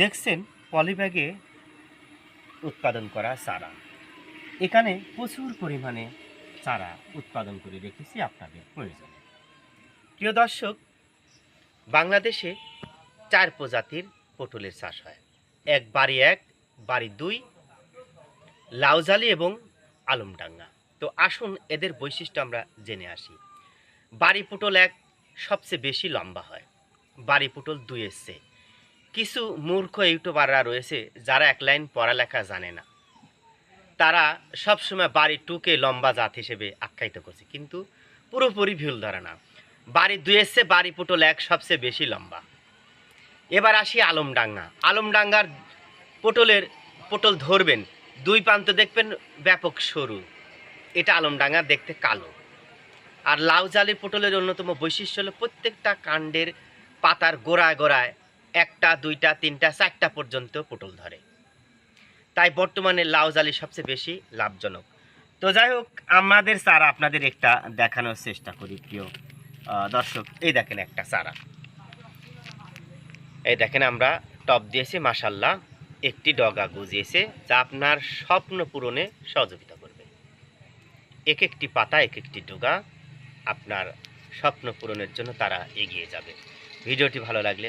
দেখছেন পলিব্যাগে উৎপাদন করা চারা। এখানে প্রচুর পরিমাণে চারা উৎপাদন করে রেখেছি আপনাদের প্রয়োজনে। প্রিয় দর্শক, বাংলাদেশে চার প্রজাতির পটলের চাষ হয়। এক বাড়ি এক, বাড়ি দুই লাউজালি এবং আলমডাঙ্গা। তো আসুন এদের বৈশিষ্ট্য আমরা জেনে আসি। বাড়ি পটল এক সবচেয়ে বেশি লম্বা হয়। বাড়ি পটল দুই এসছে কিছু মূর্খ ইউটিউবাররা রয়েছে যারা এক লাইন পড়ালেখা জানে না। তারা সবসময় বাড়ি টুকে লম্বা জাত হিসেবে আখ্যায়িত করছে, কিন্তু পুরোপুরি ভুল ধারণা। বাড়ি দুই এসছে, বাড়ি পটল এক সবচেয়ে বেশি লম্বা। এবার আসি আলমডাঙ্গা। আলমডাঙ্গার পটলের পটল ধরবেন, দুই প্রান্ত দেখবেন ব্যাপক সরু। এটা আলমডাঙ্গা দেখতে কালো। আর লাউ জালি পটলের অন্যতম বৈশিষ্ট্য হলো প্রত্যেকটা কাণ্ডের পাতার গোড়ায় গোড়ায় একটা, দুইটা, তিনটা, চারটা পর্যন্ত পটল ধরে। তাই বর্তমানে লাউ জালি সবচেয়ে বেশি লাভজনক। তো যাই হোক, আমাদের চারা আপনাদের একটা দেখানোর চেষ্টা করি, প্রিয় দর্শক। এই দেখেন একটা চারা। এই দেখেন আমরা টপ দিয়েছি মাসাল্লাহ একটি ডগা গুজিয়েছে, যা আপনার স্বপ্ন পূরণে সহযোগিতা করবে। এক একটি পাতা, এক একটি ডগা আপনার স্বপ্ন পূরণের জন্য তারা এগিয়ে যাবে। ভিডিওটি ভালো লাগলে